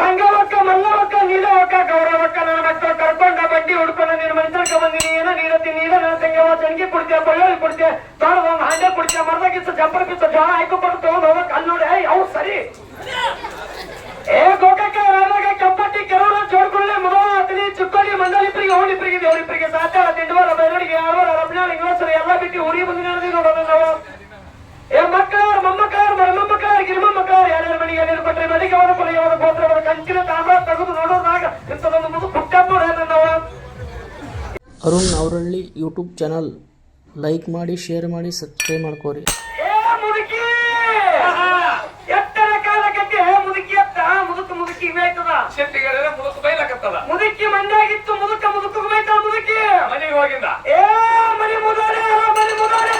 ಸಂಗವಕ್ಕ ಮಲ್ಲವಕ್ಕ ನೀಲವಕ್ಕ ಗೌರವಕ್ಕ ನನ್ನ ಮಕ್ಕಳು ಕರ್ಕೊಂಡ ಬಡ್ಡಿ ಹುಡ್ಕೊಂಡು ನಿನ್ನ ಮನುಷ್ಯರ್ಕ ಬಂದಿನಿ, ಏನೋ ನೀಡತಿ ನೀನ ನನ್ನ ಸಂಗವ ಚಣಿಗೆ ಕುಡ್ತೀಯ ಬಳ್ಳೋಳಿ ಕುಡ್ತೀಯ ತಾಳ ಒಂದು ಹಾಂಡೆ ಕುಡ್ತೀಯ ಮರದ ಕಿತ್ತ ಜಂಪರ್ ಕಿತ್ತ ಜೋಳ ಹಾಕಿಕೊಂಡು ತಗೊಂಡು ಹೋಗಕ್ ಅಲ್ಲಿ ನೋಡಿ, ಏಯ್ ಅವು ಸರಿ. ಏ, ಗೋಕಾಕ ರಾಮಗ ಕೆಂಪಟ್ಟಿ, ಕೆರೂರ ಜೋಡ್ಕೊಳ್ಳೆ ಮುದವ ಅತನಿ ಚಿಕ್ಕೋಡಿ, ಮಂಡಲಿಪ್ರಿಗೆ, ಹೋಳಿಪ್ರಿಗೆ, ದೇವರಿಪ್ರಿಗೆ ಸಾಕಾರ ತಿಂಡವರ ಬೈರಡಿಗೆ ಯಾರೋ ರಬ್ನಾಳ ಇಂಗ್ಲೀಷರು ಎಲ್ಲ ಬಿಟ್ಟು ಉರಿ ಬಂದು ನಡೆದಿ ನೋಡೋಣ ನಾವು ಏ ಮಕ್ಕಳಾರ ಮೊಮ್ಮಕ್ಕಳಾರ ಮರಮಕ್ಕಳಾರ ಗಿರಿಮಕ್ಕಳಾರ ಯಾರ್ಯಾರ ಮನೆಗೆ ನೀರು ಕೊಟ್ಟರೆ ಮನೆಗೆ ಅವರ ಗೋತ್ರವರ ಕಂಚಿನ ತಾಮ್ರ ತೆಗೆದು ನೋಡೋದಾಗ ಇಂಥದೊಂದು ಮುದು ಪುಟ್ಟಮ್ಮ ನಾವು Arun Avaralli YouTube channel. Like ಮಾಡಿ ಶೇರ್ ಮಾಡಿ ಸಬ್ಸ್ಕ್ರೈಬ್ ಮಾಡ್ಕೋರಿ ಏ ಮುದುಕಿ ಎತ್ತರ ಕಾಲ ಕಟ್ಟಿ ಮುದುಕಿ ಅತ್ತ ಮುದುಕ ಮುದುಕಿ ಇವೇತದ ಶೆಟ್ಟಿಗೆರೆ ಮುದುಕು ಬೈಲಕತ್ತದ ಮುದುಕಿ ಮಂಡ್ಯಾಗಿತ್ತು ಮುದುಕ ಮುದುಕ ಬೇಕ ಮುದುಕಿ ಮನೆಗೆ ಹೋಗಿಂದ ಏ ಮನಿ ಮುದಾರೆ ಮನಿ ಮುದಾರೆ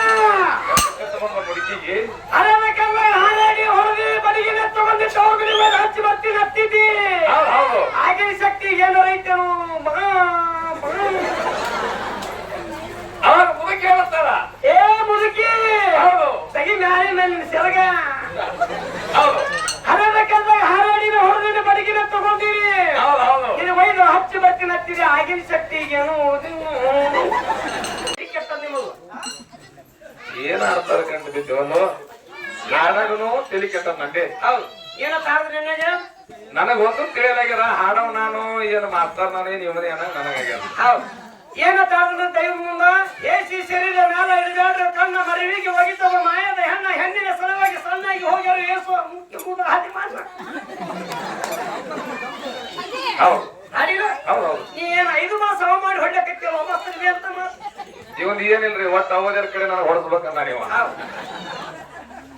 ಎತ್ತಕೊಂಡ ಮುದುಕಿಗೆ ಅರನ ಕಲ್ಲ ಹಾರಾಡಿ ಹೊರದಿ ಬಡಿಗೆ ತಗೊಂಡಿಟ್ಟು ಅವ್ರಿಗೆ ಮೇಲೆ ಹಚ್ಚಿ ಬರ್ತೀನಿ ಹತ್ತಿದ್ದಿ ಹೌದು ಹೌದು ಆಗಿನ ಶಕ್ತಿ ಏನಾರ ಐತೇನು ಮಗ ಮಗ. ಅವಾಗ ಮುದುಕಿ ಹೇಳ್ತಾರ ಏ ಮುದುಕಿ ಹೌದು ತೆಗಿ ಮ್ಯಾಲೆ ಮೇಲೆ ಸೆರಗ ಹೌದು ಹರದ ಕಲ್ದಾಗ ಹಾರಾಡಿ ಹೊರದಿನ ಬಡಿಗಿನ ತಗೊಂಡಿರಿ ಹೌದು ಹೌದು ಇದು ಒಯ್ದು ಹಚ್ಚಿ ಬರ್ತೀನಿ ಹತ್ತಿರಿ ಆಗಿನ ಶಕ್ತಿ ಏನು ಕೆಟ್ಟ ನಿಮ್ಮದು ಏನ್ ಆಡ್ತಾರ ಕಂಡು ಬಿದ್ದೇವಲ್ಲ ನಾಡಗನು ತಲೆ ಕೆಟ್ಟ ನಂಗೆ ಹೌದು ಏನ ತಾರದ್ರಿ ನನಗೆ? ನನಗ ಒಂದು ತಿಳಿಯಲಾಗ್ಯಾರ ಹಾಡವ್ ನಾನು ಏನ್ ಮಾಡ್ತಾರ ನಾನು ಏನ್ ಏನ ನನಗಾಗ್ಯಾರ ಹೌದು. ಏನ ತಾರದ್ರ ದೈವ ಮುಂದ? ಏಸಿ ಶರೀರ ಮೇಲೆ ಹಿಡಿದಾಡ್ರ ಕಣ್ಣ ಮರಿವಿಗೆ ಹೋಗಿದ್ದವ ಮಾಯದ ಹೆಣ್ಣ ಹೆಣ್ಣಿನ ಸಲುವಾಗಿ ಸಣ್ಣಾಗಿ ಹೋಗ್ಯಾರ ಏಸು ಮುಖ್ಯ ಹಾದಿ ಮಾತ್ರ ಹೌದು. ನೀ ಏನ್ ಐದು ಮಾಸ ಅವ ಮಾಡಿ ಹೊಡ್ಲಕತ್ತಿಲ್ಲ ಮಸ್ತರಿಗೆ ಅಂತ ಮಾತು? ಇವನ್ ಏನಿಲ್ರಿ ಒಟ್ಟು ಅವದರ ಕಡೆ ನಾನು ಹೊಡೆಸ್ಬೇಕಂದ ನೀವು.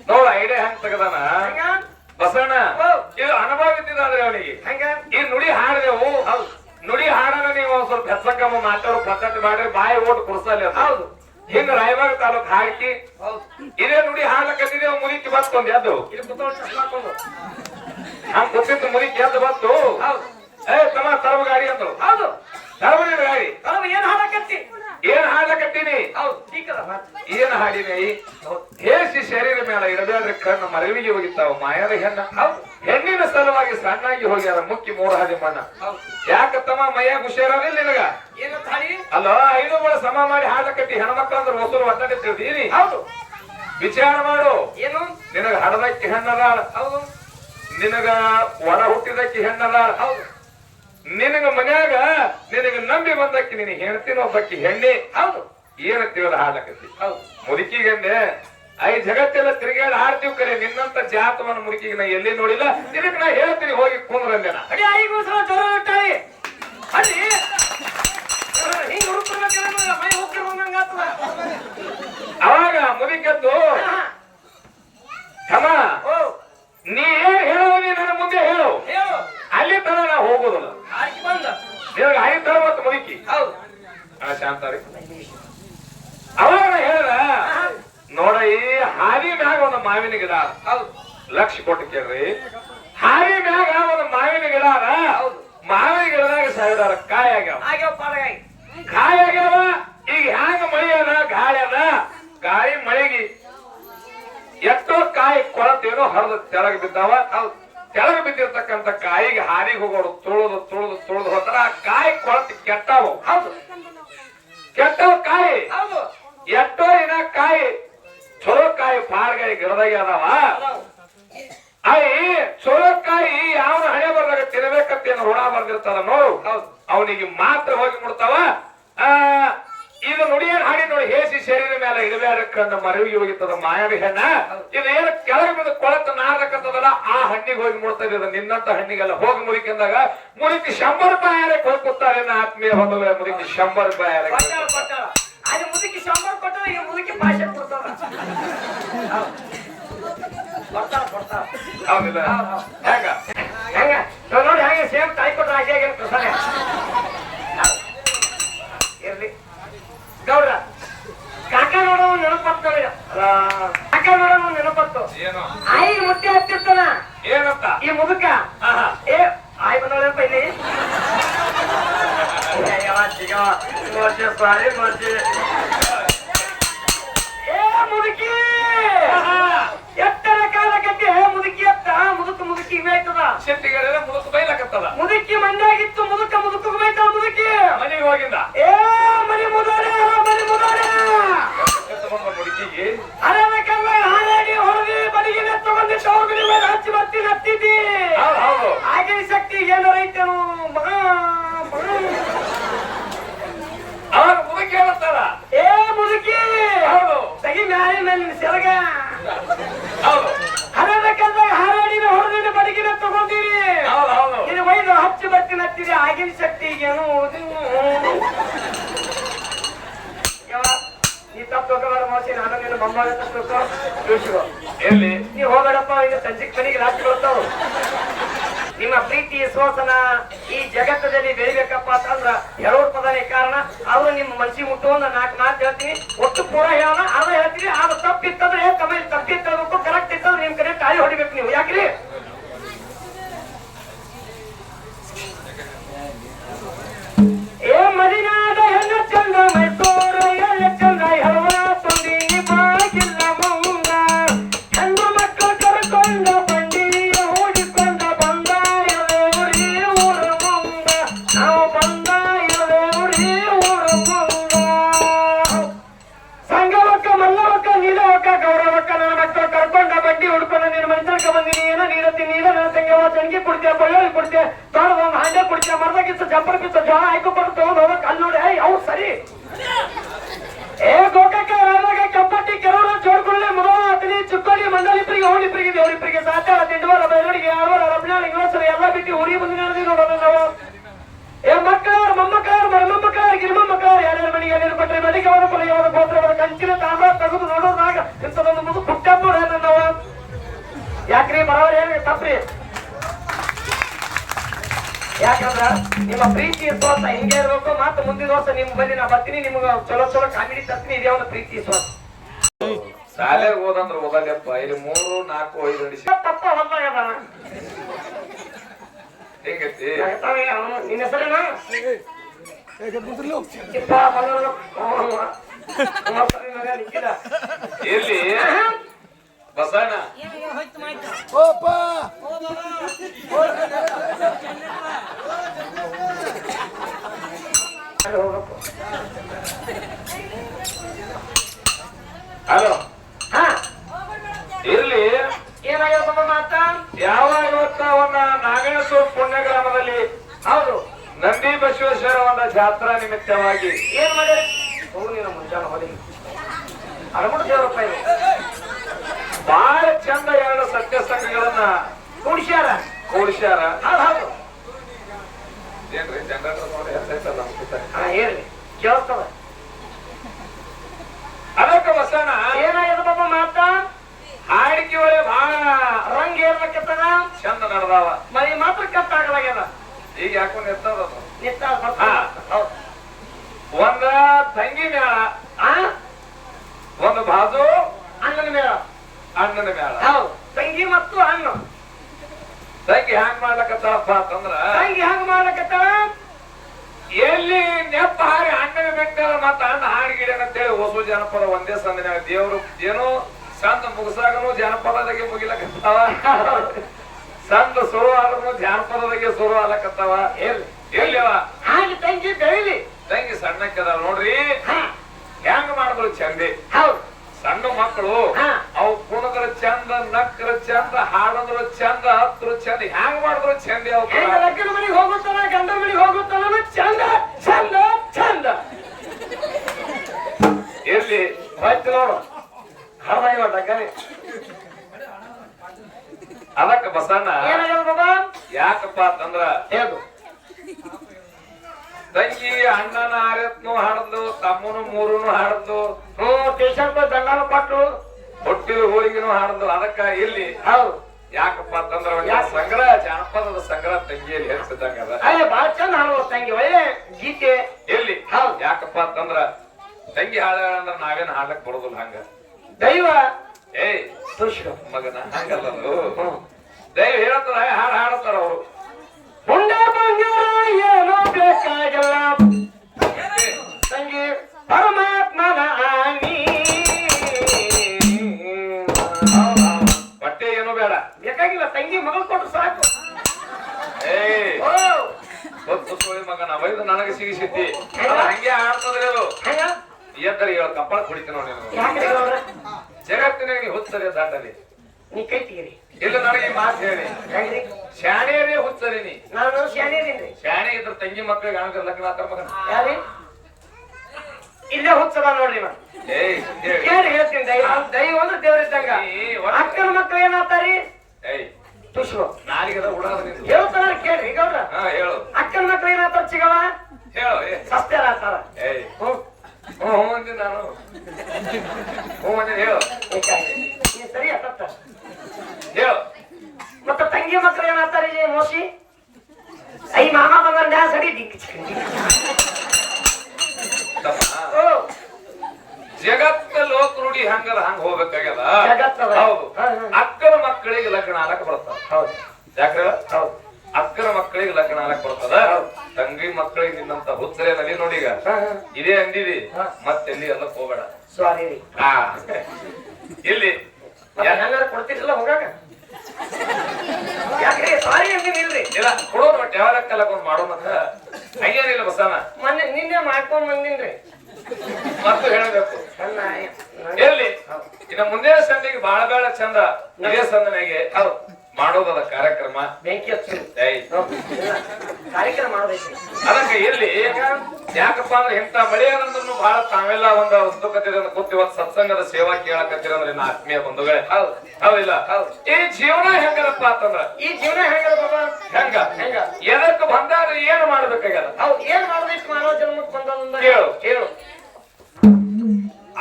ನೋಡ ಐಡಿಯಾ ಹೆಂಗ್ ತೆಗದಾನ? ಹಂಗ? ಬಸಣ್ಣ. ಇದು ಅನುಭವ ಇದ್ದಿದ್ದಾದ್ರೆ ಅವನಿಗೆ. ಹಂಗ? ಈ ನುಡಿ ಹಾಡಿದೆವು. ನುಡಿ ಹಾಡನ ನೀವು ಸ್ವಲ್ಪ ಹೆಚ್ಚಕಮ್ಮ ಮಾತಾಡೋ ಪದ್ಧತಿ ಮಾಡಿ ಬಾಯಿ ಓಟ್ ಕುರ್ಸಲ್ಲ. ಹೌದು. ಹಿಂಗ ರಾಯಬಾಗ ತಾಲೂಕ್ ಹಾಕಿ ಇದೇ ನುಡಿ ಹಾಡಕ್ಕೆ ಮುನಿಕಿ ಬತ್ತೊಂದ್ ಎದ್ದು. ಹಂಗ ಗೊತ್ತಿತ್ತು ಮುನಿಕಿ ಎದ್ದು ಬಂತು. ಏ ತಮ್ಮ ತರವ ಗಾಡಿ ಅಂದ್ರು. ಹೌದು. ತರವನಿ ಗಾಡಿ. ಏನ್ ಹಾಡಕತ್ತಿ ಏನ್ ಹಾಡ್ಲಕತ್ತೀನಿ? ಏನ್ ಹಾಡಿನಿ ಹೇಸಿ ಶರೀರ ಮೇಲೆ ಇಡಬೇಡ್ರಿ ಕಣ್ಣು ಮರವಿಗೆ ಹೋಗಿತ್ತಾವ ಮಾಯದ ಹೆಣ್ಣ. ಹೌದು. ಹೆಣ್ಣಿನ ಸಲುವಾಗಿ ಸಣ್ಣಾಗಿ ಹೋಗ್ಯಾರ ಮುಕ್ಕಿ ಮೂರ ಹಾದಿ ಮಣ್ಣ. ಯಾಕತ್ತಮ್ಮ ಮೈಯಾಗ ಹುಷಾರಿಲ್ಲ ನಿನಗ? ಅಲ್ಲ ಐದು ಬಳ ಸಮ ಮಾಡಿ ಹಾಡಕಟ್ಟಿ ಹೆಣ್ಮಕ್ಳ ಅಂದ್ರೆ ಹೊಸರು ಒತ್ತಡ ತಿಳಿದೀನಿ. ಹೌದು. ವಿಚಾರ ಮಾಡು. ಏನು? ನಿನಗ ಹಡದಕ್ಕೆ ಹೆಣ್ಣದ ಹೌದು. ನಿನಗ ಒಡ ಹುಟ್ಟಿದಕ್ಕೆ ಹೆಣ್ಣದ ಹೌದು. ನಿನಗ ಮನ್ಯಾಗ ನಿನಗ ನಂಬಿ ಬಂದಕ್ಕೆ ನಿನಗೆ ಹೆಣ್ತಿನ ಒಬ್ಬಕ್ಕೆ ಹೆಣ್ಣೆ. ಹೌದು ಏನ ತಿಳಿದ ಹಾಡ್ಲಕತ್ತಿ ಹೌದು. ಮುದುಕಿಗಂದೆ ಐ ಜಗತ್ತೆಲ್ಲ ತಿರುಗಾಡಿ ಹಾಡ್ತೀವಿ ಕರೆ ನಿನ್ನಂತ ಜಾತವನ್ನ ಮುದುಕಿಗೆ ನಾ ಎಲ್ಲಿ ನೋಡಿಲ್ಲ? ನಿನಗ ನಾ ಹೇಳ್ತೀನಿ ಹೋಗಿ ಕುಂದ್ರಂದೆ ನಾ. ಅವಾಗ ಮುದುಕದ್ದು ಕಮ ಓ. ನೀ ಏನ್ ಹೇಳುವ ನೀ ನನ್ನ ಮುಂದೆ ಹೇಳು. ಹೇಳು. ಅಲ್ಲಿ ತನ ನಾ ಹೋಗುದಿಲ್ಲ. ಆಯ್ಕೆ ಬಂದ ನಿನಗೆ ಮತ್ತು ಮುದುಕಿ. ಹೌದು. ಅವಾಗ ಹೇಳ ನೋಡ ಈ ಹಾದಿ ಮ್ಯಾಗ ಒಂದು ಮಾವಿನ ಗಿಡ. ಹೌದು. ಲಕ್ಷ ಕೊಟ್ಟು ಕೇಳ್ರಿ. ಹಾರಿ ಮ್ಯಾಗ ಒಂದು ಮಾವಿನ ಗಿಡ ಅದ. ಹೌದು. ಮಾವಿನ ಗಿಡದಾಗ ಸಾವಿರ ಕಾಯಿ ಆಗ್ಯಾವ. ಕಾಯಿ ಆಗ್ಯಾವ. ಈಗ ಹ್ಯಾಂಗ ಮಳಿ ಅದ? ಗಾಳಿ ಅದ. ಗಾಳಿ ಮಳೆಗಿ ಎಷ್ಟೋ ಕಾಯಿ ಕೊರತೇನೋ ಹರಿದ ತೆಳಗ ಬಿದ್ದಾವ. ಹೌದು. ತೆಳಗ್ ಬಿದ್ದಿರ್ತಕ್ಕಂಥ ಕಾಯಿಗೆ ಹಾನಿಗೆ ಹೋಗೋರು ತುಳಿದು ತುಳಿದು ತುಳಿದು ಹೋದ್ರ ಆ ಕಾಯಿ ಕೊಳತು ಕೆಟ್ಟವು. ಹೌದು. ಕೆಟ್ಟವು ಕಾಯಿ. ಹೌದು. ಎಷ್ಟೋ ಇನ್ನ ಕಾಯಿ ಚೊಲೋ ಕಾಯಿ ಪಾಡ್ಗಾಯಿ ಗಿಡದಾಗ ಅದಾವ. ಅಯ್ಯ ಚಲೋ ಕಾಯಿ ಯಾವ ಹಣೆ ಬರ್ದಾಗ ತಿನ್ಬೇಕಂತ ಏನು ಋಣ ಬರ್ದಿರ್ತಾರ ನೋಡು. ಅವನಿಗೆ ಮಾತ್ರ ಹೋಗಿ ಮುಡ್ತಾವ ಆ ಇದು ನುಡಿಯನ್ ಹಾಡಿ ನೋಡಿ ಹೇಸಿ ಶರೀರ ಮರವಿ ಮರವಿಗೆ ಹೋಗಿತ್ತದ ಮಾಯಾವಿ ಹೆಣ್ಣ ಇದು ಏನು ಕೆಳಗೆ ಬಿದ್ದು ಕೊಳತ ನಾರ್ದಕ್ಕಂತದಲ್ಲ ಆ ಹಣ್ಣಿಗೆ ಹೋಗಿ ಮುಡ್ತಾ ಇದೆ ನಿನ್ನಂತ ಹಣ್ಣಿಗೆಲ್ಲ ಹೋಗಿ ಮುರಿಕಂದಾಗ ಮುರಿತಿ ಶಂಬರ್ ರೂಪಾಯಿ ಹೋಗಿ ಕೂತಾರೆ ಆತ್ಮೀಯ ಬಂಧುಗಳೇ ಮುರಿತಿ ಶಂಬರ್ ರೂಪಾಯಿ ಅಲ್ಲಿ ಮುದುಕಿ ಶಂಬರ್ ಕೊಟ್ಟಾಳ ಈಗ ಮುದುಕಿ ಭಾಷೆ ಕೊಡ್ತಾರ ಹೌದು. ಕೊಡ್ತಾಳ ಕೊಡ್ತಾಳ ಹೌದಿಲ್ಲ? ಹೆಂಗ? ನೋಡಿ ಹಾಗೆ ಸೇಮ್ ತಾಯಿ ಕೊಟ್ಟರೆ ಹಾಗೆ ಹೇಗಿರ್ತದೆ ಪ್ರಸಾದ ಇರ್ಲಿ ಗೌಡ್ರ ಕಾಕ ನೋಡೋ ನೆನಪತ್ತು ನಮಗೆ ಕಾಕ ನೋಡೋ ನೆನಪತ್ತು. ಏನು? ಆಯಿ ಮುಟ್ಟೆ ಹತ್ತಿರ್ತಾನ? ಏನಂತ ಈ ಮುದುಕ. ಏ ಆಯ್ ಬಂದವಳಪ್ಪ ಇಲ್ಲಿ. ಸಾರಿ ಮರ್ಜಿ ಏ ಮುದುಕಿ! ಎತ್ತರ ಕಾಲ ಕಟ್ಟಿ ಮುದುಕಿ ಎತ್ತ. ಮುದುಕ ಮುದುಕಿ ಇವೆ ಆಯ್ತದ? ಶೆಟ್ಟಿಗೆರೆ ಮುದುಕು ಬೈಲಕತ್ತದ? ಮುದುಕಿ ಮಂಡ್ಯಾಗಿತ್ತು ಮುದುಕ ಮುದುಕ ಬೈತಾಳ ಮುದುಕಿ. ಮನೆಗೆ ಹೋಗಿಂದ? ಏ ಮನಿ ಮುದಾರೆ ಮನಿ ಮುದಾರೆ. ಹುಡುಗಿಗೆ ಅರವಕ್ಕೆಲ್ಲ ಹಾರಾಡಿ ಹೊರದಿ ಬಡಿಗೆ ತಗೊಂಡಿದ್ದ ಅವ್ರಿಗೆ ಮೇಲೆ ಹಚ್ಚಿ ಹೌದು ಹೌದು. ಆಗಿನ ಶಕ್ತಿ ಏನು ರೈತನು ಮಗ. ಅವಾಗ ಮುದುಕಿ ಹೇಳುತ್ತಾರ ಏ ಮುದುಕಿ. ಹೌದು. ತೆಗಿ ಮ್ಯಾಲೆ ಮೇಲೆ ಸೆರಗ. ಹೌದು. ಹರದಕ್ಕೆಲ್ಲ ಹಾರಾಡಿನ ಹೊರದಿನ ಬಡಿಗಿನ ತಗೊಂಡಿರಿ. ಇದು ಒಯ್ದು ಹಚ್ಚಿ ಬರ್ತೀನಿ ಹತ್ತಿರಿ ಆಗಿನ ಏನು? ಯವ್ವ, ಮೋಸಿ ನಾನು ನೀನು ತಿಳಿಸ್ಕೊ ಎಲ್ಲಿ? ನೀ ಹೋಗಬೇಡಪ್ಪ ಈಗ ಸಂಜೆಗೆ ಮನೆಗೆ ರಾತ್ರಿ ಬರ್ತಾವ ನಿಮ್ಮ ಪ್ರೀತಿ ವಿಶ್ವಾಸನ ಈ ಜಗತ್ತದಲ್ಲಿ ಬೆಳಿಬೇಕಪ್ಪ ಅಂತಂದ್ರ ಎರಡು ಪದನೇ ಕಾರಣ ಅವ್ರು ನಿಮ್ಮ ಮನಸ್ಸಿಗೆ ಮುಟ್ಟುವ ನಾಲ್ಕು ಮಾತು ಹೇಳ್ತೀನಿ. ಒಟ್ಟು ಪೂರ ಹೇಳೋಣ ಅರ್ಧ ಹೇಳ್ತೀನಿ. ಅದು ತಪ್ಪಿತ್ತಂದ್ರೆ ತಮ್ಮ ತಪ್ಪಿತ್ತು ಕರೆಕ್ಟ್ ಇತ್ತಂದ್ರೆ ನಿಮ್ ಕಡೆ ತಾಳಿ ಹೊಡಿಬೇಕು ನೀವು. ಯಾಕ್ರಿ? ಬರೋರು ಏನು ತಪ್ಪ್ರಿ ಯಾಕಂದ್ರ ನಿಮ್ಮ ಪ್ರೀತಿ ವಿಶ್ವಾಸ ಹಿಂಗೆ ಇರ್ಬೇಕು ಮತ್ತೆ ಮುಂದಿನ ವರ್ಷ ನಿಮ್ ಬಲ್ಲಿ ನಾ ಬರ್ತೀನಿ ನಿಮ್ಗ ಚಲೋ ಚಲೋ ಕಾಮಿಡಿ ತರ್ತೀನಿ ಇದೇ ಒಂದು ಪ್ರೀತಿ ವಿಶ್ವಾಸ. ಶಾಲೆಗೆ ಹೋದಂದ್ರ ಹೋಗಲ್ಲಪ್ಪ ಇಲ್ಲಿ ಮೂರು ನಾಲ್ಕು ಐದು ನಡೆಸಿ ತಪ್ಪ ಹೊಲ್ದಾಗದಾನ ಹೆಂಗೈತಿ? ನಿನ್ನ ಹೆಸರೇನ? ಚಿಪ್ಪ ಬಸಣ್ಣ. ಹೋಗಪ್ಪ. ಹಲೋ. ಹಾ. ಇರ್ಲಿ. ಯಾವಾಗ ಇವತ್ತ ಅವನ್ನ ನಾಗೇಶ್ವರ ಪುಣ್ಯ ಗ್ರಾಮದಲ್ಲಿ ಹೌದು. ನಂದಿ ಬಸವೇಶ್ವರ ಒಂದು ಜಾತ್ರಾ ನಿಮಿತ್ತವಾಗಿ ಏನ್ ಮಾಡಿ ಹೋಗು ನಮ್ಮ ಮುಂಜಾನೆ ಹೊಲಿಗೆ ಅರಮುಡು ದೇವರಪ್ಪ ಇದು ಬಹಳ ಚಂದ ಎರಡು ಸತ್ಯ ಸಂಘಗಳನ್ನ ಕೂಡಿಸ್ಯಾರ. ಕೂಡಿಸ್ಯಾರ. ಹೌದು ಏನ್ರಿ ಜನರೇಟರ್ ನೋಡಿ ಎಷ್ಟೈತಲ್ಲ ನಮ್ಮ ಕಿತ್ತ. ಹಾ ಹೇಳ್ರಿ. ಕೇಳ್ತದ ಅದಕ್ಕೆ ಬಸಣ್ಣ ಏನಾಗ್ಯದ ಪಾಪ ಮಾತ? ಹಾಡಿಕೆ ಒಳ್ಳೆ ಬಹಳ ರಂಗ ಏರ್ಲಕ್ಕತ್ತದ ಚಂದ ನಡೆದಾವ. ಮನೆ ಮಾತ್ರ ಕತ್ತಾಗಲಾಗ್ಯದ. ಈಗ ಯಾಕೋ ನಿತ್ತದ ನಿತ್ತ ಒಂದ ತಂಗಿ ಮೇಳ. ಒಂದು ಬಾಜು. ಅಣ್ಣನ ಮೇಳ. ಅಣ್ಣನ ಮೇಳ ಹೌದು. ತಂಗಿ ಮತ್ತು ಹಣ್ಣು. ತಂಗಿ ಹ್ಯಾಂಗ್ ಮಾಡ್ಲಕತ್ತಪ್ಪ ಅಂತಂದ್ರ ತಂಗಿ ಹ್ಯಾಂಗ್ ಮಾಡ್ಲಕತ್ತಳ? ಎಲ್ಲಿ ನೆಪ್ಪ ಹಾರಿ ಅಣ್ಣನ ಬೆಟ್ಟ ಮತ್ತ ಅಣ್ಣ ಅಂತ ಹೇಳಿ ಹೊಸ ಜನಪದ ಒಂದೇ ಸಂದಿನ ದೇವರು ಏನೋ ಸಂದ ಮುಗಿಸಾಗನು ಜನಪದದಾಗೆ ಮುಗಿಲಕತ್ತಾವ ಸಂದ ಶುರು ಆದ್ರೂ ಜಾನಪದದಾಗೆ ಶುರು ಆಗ್ಲಕತ್ತಾವ ಎಲ್ಲಿ ಎಲ್ಲಿವ ಹಾಗೆ ತಂಗಿ ಬೆಳಿಲಿ. ತಂಗಿ ಸಣ್ಣಕ್ಕದ ನೋಡ್ರಿ. ಹೆಂಗ ಮಾಡಿದ್ರು ಚಂದಿ? ಹೌದು. ಸಣ್ಣ ಮಕ್ಕಳು. ಅವು ಕುಣದ್ರ ಚಂದ ನಕ್ರ ಚಂದ ಹಾಡಂದ್ರ ಚಂದ ಹತ್ರ ಚಂದ ಹ್ಯಾಂಗ್ ಮಾಡಿದ್ರು ಚಂದ ಹೆಂಗ ಲಗ್ನ ಮನೆಗೆ ಹೋಗುತ್ತಾನ ಗಂಡ ಮನೆಗೆ ಹೋಗುತ್ತಾನ ಚಂದ ಚಂದ ಚಂದ. ಎಲ್ಲಿ? ಹೋಯ್ತು ನೋಡು. ಹರದಾಯ ಲಗ್ನ ಅದಕ್ಕ ಬಸಣ್ಣ ಯಾಕಪ್ಪ ಅಂತಂದ್ರ ಹೇಳು. ತಂಗಿ ಅಣ್ಣನ ಆರತ್ನು ಹಾಡದ್ಲು ತಮ್ಮನು ಮೂರುನು ಹಾಡದ್ಲು. ಹ್ಮ್ ಟಿ ದಂಡನ ಕೊಟ್ಟು ಹೊಟ್ಟಿದ ಹೋಳಿಗೆನು ಹಾಡದ್ಲು ಅದಕ್ಕ ಇಲ್ಲಿ ಹೌದು. ಯಾಕಪ್ಪ ಅಂತಂದ್ರ? ಸಂಗ್ರಹ ಜಾನಪದದ ಸಂಗ್ರಹ ತಂಗಿಯಲ್ಲಿ ಹೆಚ್ಚಿದಂಗ ಬಹಳ ಚಂದ ಹಾಡುವ ತಂಗಿ ಒಳ್ಳೆ ಗೀತೆ. ಎಲ್ಲಿ? ಹೌದು. ಯಾಕಪ್ಪ ಅಂತಂದ್ರ ತಂಗಿ ಹಾಡ ಅಂದ್ರ ನಾವೇನ್ ಹಾಡಕ್ ಬರೋದಿಲ್ಲ ಹಂಗ. ದೈವ. ಏಯ್ ಮಗನ ಹಂಗಲ್ಲ ದೈವ ಹೇಳ್ತಾರ ಹಾಡು ಹಾಡ್ತಾರ ಅವರು. ಹುಂಡ ಏನೋ ಬೇಕಾಗಿಲ್ಲ. ತಂಗಿ ಪರಮಾತ್ಮನ ಆನಿ. ತಂಗಿ ಮಗಳು ಕೊಟ್ಟು ಸಾಕು. ಏಯ್ ಸೋಳಿ ಮಗನ ವೈದು ನನಗೆ ಸಿಗಿಸಿದ್ದಿ. ಹಂಗೆ ಆಡ್ತದ್ರಿ ಅದು. ಹಂಗ ಎದ್ದರಿ ಹೇಳ ಕಪ್ಪಳ ಕುಡಿತೀನಿ ನೋಡಿ ಜಗತ್ತಿನಾಗ ನೀ ಹುಚ್ಚರಿ ದಾಟಲಿ. ನೀ ಕೈ ತೆಗೀರಿ. ಇಲ್ಲ ನನಗೆ ಮಾತು ಹೇಳಿ. ಶಾಣೆಯರೇ ಹುಚ್ಚರಿ ನೀ. ನಾನು ಶಾಣೆ ಇದ್ರ ತಂಗಿ ಮಕ್ಕಳಿಗೆ ಆಣ್ಕ ಲಗ್ನ ಆತರ ಮಗನ. ಇಲ್ಲೇ ಹುಚ್ಚದ ನೋಡ್ರಿ ನಾನು ಹೇಳ್ತೀನಿ ದೈವ ದೈವ ಅಂದ್ರೆ ದೇವ್ರ ಇದ್ದಂಗ ಅಕ್ಕನ ಮಕ್ಳು ಏನಾಗ್ತಾರಿ ಏಯ್ ತುಷ್ಗೋ ನಾಲಿಗದ ಉಡಾದ ಹೇಳ್ತಾರ ಕೇಳ್ರಿ ಗೌಡ್ರ. ಹಾ ಹೇಳು. ಅಕ್ಕನ ಮಕ್ಳು ಏನಾಗ್ತಾರ ಚಿಗವ? ಹೇಳು. ಸಸ್ತ್ಯಾರ ಆಗ್ತಾರ ಹ್ಞೂ. ಹ್ಞೂ ಅಂತೀನಿ ನಾನು. ಹ್ಞೂ ಅಂತೀನಿ ಹೇಳು. ನೀ ಸರಿ ಅತ್ತ ಹೇಳು. ಮತ್ತೆ ತಂಗಿ ಮಕ್ಳು ಏನಾಗ್ತಾರ ಮೋಸಿ ಐ ಮಾಮ ಬಂದ ಡ್ಯಾನ್ಸ್ ಅಡಿ ಡಿಂಕ್ ಚಿಕ್ ಡಿಂಕ್. ರೂಢಿ ಹಂಗದ ಹಂಗ ಹೋಗ್ಬೇಕಾಗ್ಯದ. ಹೌದು. ಅಕ್ಕನ ಮಕ್ಕಳಿಗೆ ಲಗ್ನ ಆಗಕ್ ಬರ್ತಾವ ಹೌದು. ಯಾಕ್ರ? ಹೌದು. ಅಕ್ಕನ ಮಕ್ಕಳಿಗೆ ಲಗ್ನ ಆಗಕ್ ಬರ್ತದ. ತಂಗಿ ಮಕ್ಕಳಿಗೆ ನಿನ್ನಂತ ಹುತ್ತರೆ ನದಿ ನೋಡಿಗ. ಇದೇ ಅಂದಿದಿ. ಮತ್ತೆಲ್ಲಿ ಎಲ್ಲ ಹೋಗಬೇಡ? ಸಾರಿ ಇಲ್ಲಿ. ಹೆಂಗಾರ ಕೊಡ್ತಿರಲ್ಲ ಹೋಗಾಕ? ಯಾಕ್ರಿ ಸಾರಿ ಇಲ್ಲ ಕೊಡೋದು ಬಟ್ ಹಂಗೇನಿಲ್ಲ ಬಸನ ಮೊನ್ನೆ ನಿನ್ನೆ ಮಾಡ್ಕೊಂಡ್ ಬಂದಿನ್ರಿ. ಮತ್ತೆ ಹೇಳಬೇಕು ಸಣ್ಣ ಎಲ್ಲಿ ಇನ್ನ ಮುಂದಿನ ಸಂಧಿಗೆ ಬಹಳ ಬೇಡ ಚಂದ ಇದೇ ಸಂದನೆಗೆ ಮಾಡೋದದ ಕಾರ್ಯಕ್ರಮ? ಬೆಂಕಿ ಹಚ್ಚು ಕಾರ್ಯಕ್ರಮ ಅದಕ್ಕೆ ಎಲ್ಲಿ ಯಾಕಪ್ಪ ಅಂದ್ರೆ ಇಂಥ ಮಳೆ ಅನ್ನೋದನ್ನು ಬಹಳ ತಾವೆಲ್ಲ ಒಂದು ಉತ್ಸುಕತೆ ಕೂತಿ ಇವತ್ತು ಸತ್ಸಂಗದ ಸೇವಾ ಕೇಳಕತ್ತಿರಂದ್ರೆ ಅಂದ್ರೆ ನನ್ನ ಆತ್ಮೀಯ ಬಂಧುಗಳೇ. ಹೌದು. ಹೌದಿಲ್ಲ ಈ ಜೀವನ ಹೆಂಗದಪ್ಪ ಅಂತಂದ್ರ? ಈ ಜೀವನ ಹೆಂಗದ ಬಾಬಾ? ಹೆಂಗ? ಹೆಂಗ? ಎದಕ್ಕೆ ಬಂದಾಗ ಏನು ಮಾಡ್ಬೇಕಾಗ್ಯದ? ಹೌದು ಏನ್ ಮಾಡ್ಬೇಕು ಮಾನವ ಜನ್ಮಕ್ಕೆ ಬಂದ ಹೇಳು ಹೇಳು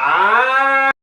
ಆ